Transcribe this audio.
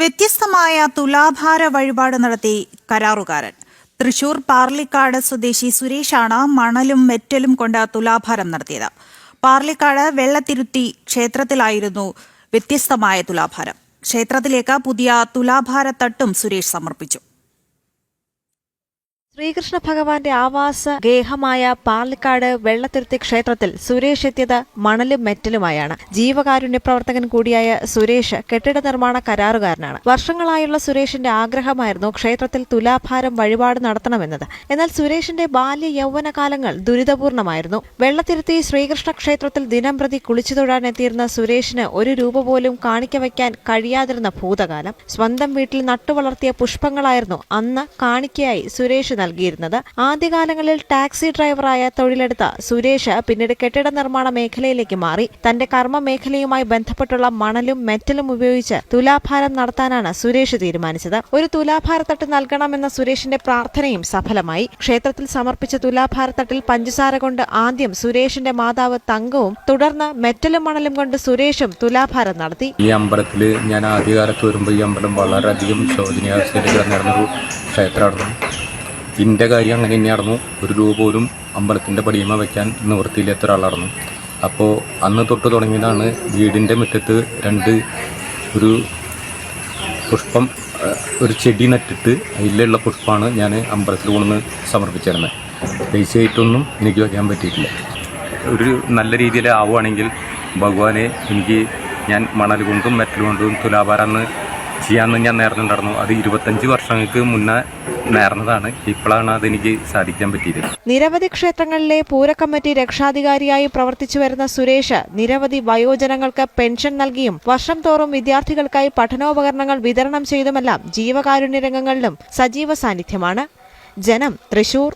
വ്യത്യസ്തമായ തുലാഭാര വഴിപാട് നടത്തി കരാറുകാരൻ. തൃശൂർ പാർലിക്കാട് സ്വദേശി സുരേഷാണ് മണലും മെറ്റലും കൊണ്ട് തുലാഭാരം നടത്തിയത്. പാർലിക്കാട് വെള്ളത്തിരുത്തി ക്ഷേത്രത്തിലായിരുന്നു വ്യത്യസ്തമായ തുലാഭാരം. ക്ഷേത്രത്തിലേക്ക് പുതിയ തുലാഭാരത്തട്ടും സുരേഷ് സമർപ്പിച്ചു. ശ്രീകൃഷ്ണ ഭഗവാന്റെ ആവാസ ഗേഹമായ പാലക്കാട് വെള്ളത്തിരുത്തി ക്ഷേത്രത്തിൽ സുരേഷ് എത്തിയത് മണലും മെറ്റലുമായാണ്. ജീവകാരുണ്യ പ്രവർത്തകൻ കൂടിയായ സുരേഷ് കെട്ടിട നിർമ്മാണ കരാറുകാരനാണ്. വർഷങ്ങളായുള്ള സുരേഷിന്റെ ആഗ്രഹമായിരുന്നു ക്ഷേത്രത്തിൽ തുലാഭാരം വഴിപാട് നടത്തണമെന്നത്. എന്നാൽ സുരേഷിന്റെ ബാല്യ യൗവന കാലങ്ങൾ ദുരിതപൂർണമായിരുന്നു. വെള്ളത്തിരുത്തി ശ്രീകൃഷ്ണ ക്ഷേത്രത്തിൽ ദിനം പ്രതി കുളിച്ചു തൊഴാൻ എത്തിയിരുന്ന സുരേഷിന് ഒരു രൂപ പോലും കാണിക്ക വയ്ക്കാൻ കഴിയാതിരുന്ന ഭൂതകാലം. സ്വന്തം വീട്ടിൽ നട്ടുവളർത്തിയ പുഷ്പങ്ങളായിരുന്നു അന്ന് കാണിക്കയായി സുരേഷ് നൽകിയിരുന്നത്. ആദ്യകാലങ്ങളിൽ ടാക്സി ഡ്രൈവറായ തൊഴിലെടുത്ത സുരേഷ് പിന്നീട് കെട്ടിട നിർമ്മാണ മേഖലയിലേക്ക് മാറി. തന്റെ കർമ്മ മേഖലയുമായി ബന്ധപ്പെട്ടുള്ള മണലും മെറ്റലും ഉപയോഗിച്ച് തുലാഭാരം നടത്താനാണ് സുരേഷ് തീരുമാനിച്ചത്. ഒരു തുലാഭാരത്തട്ട് നൽകണമെന്ന സുരേഷിന്റെ പ്രാർത്ഥനയും സഫലമായി. ക്ഷേത്രത്തിൽ സമർപ്പിച്ച തുലാഭാരത്തട്ടിൽ പഞ്ചസാര കൊണ്ട് ആദ്യം സുരേഷിന്റെ മാതാവ് തങ്കവും തുടർന്ന് മെറ്റലും മണലും കൊണ്ട് സുരേഷും തുലാഭാരം നടത്തി. ഈ അമ്പലത്തിൽ ഞാൻ ആദ്യകാലത്ത് വരുമ്പോൾ ഈ അമ്പലം വളരെയധികം ശോചനീയാവസ്ഥയിൽ കിടന്നിരുന്നൊരു ക്ഷേത്രമായിരുന്നു. ഇതിന്റെ കാര്യം അങ്ങനെ നടന്നു. ഒരു രൂപ പോലും അമ്പലത്തിന്റെ പടിയമ വയ്ക്കാൻ നിവൃത്തിയില്ലാത്ത ഒരാളായിരുന്നു. അപ്പോൾ അന്ന് തൊട്ട് തുടങ്ങിയതാണ് വീടിന്റെ മുറ്റത്ത് രണ്ട് ഒരു പുഷ്പം ഒരു ചെടി നട്ടിട്ട് അതിലുള്ള പുഷ്പമാണ് ഞാൻ അമ്പലത്തിൽ കൊണ്ടുവന്ന് സമർപ്പിച്ചിരുന്നത്. പൈസ ആയിട്ടൊന്നും എനിക്ക് വയ്ക്കാൻ പറ്റിയിട്ടില്ല. ഒരു നല്ല രീതിയിൽ ആവുകയാണെങ്കിൽ ഭഗവാനെ എനിക്ക് ഞാൻ മണൽ കൊണ്ടും മെറ്റൽ കൊണ്ടും തുലാഭാരന്ന് ചെയ്യാമെന്ന് ഞാൻ നേർന്നുണ്ടായിരുന്നു അത് ഇരുപത്തഞ്ച് വർഷങ്ങൾക്ക് മുന്നേ നേർന്നതാണ്. ഇപ്പോഴാണ് അതെനിക്ക് സാധിക്കാൻ പറ്റിയത്. നിരവധി ക്ഷേത്രങ്ങളിലെ പൂരക്കമ്മിറ്റി രക്ഷാധികാരിയായി പ്രവർത്തിച്ചു വരുന്ന സുരേഷ് നിരവധി വയോജനങ്ങൾക്ക് പെൻഷൻ നൽകിയും വർഷം തോറും വിദ്യാർത്ഥികൾക്കായി പഠനോപകരണങ്ങൾ വിതരണം ചെയ്തുമെല്ലാം ജീവകാരുണ്യ രംഗങ്ങളിലും സജീവ സാന്നിധ്യമാണ്. ജനം തൃശൂർ.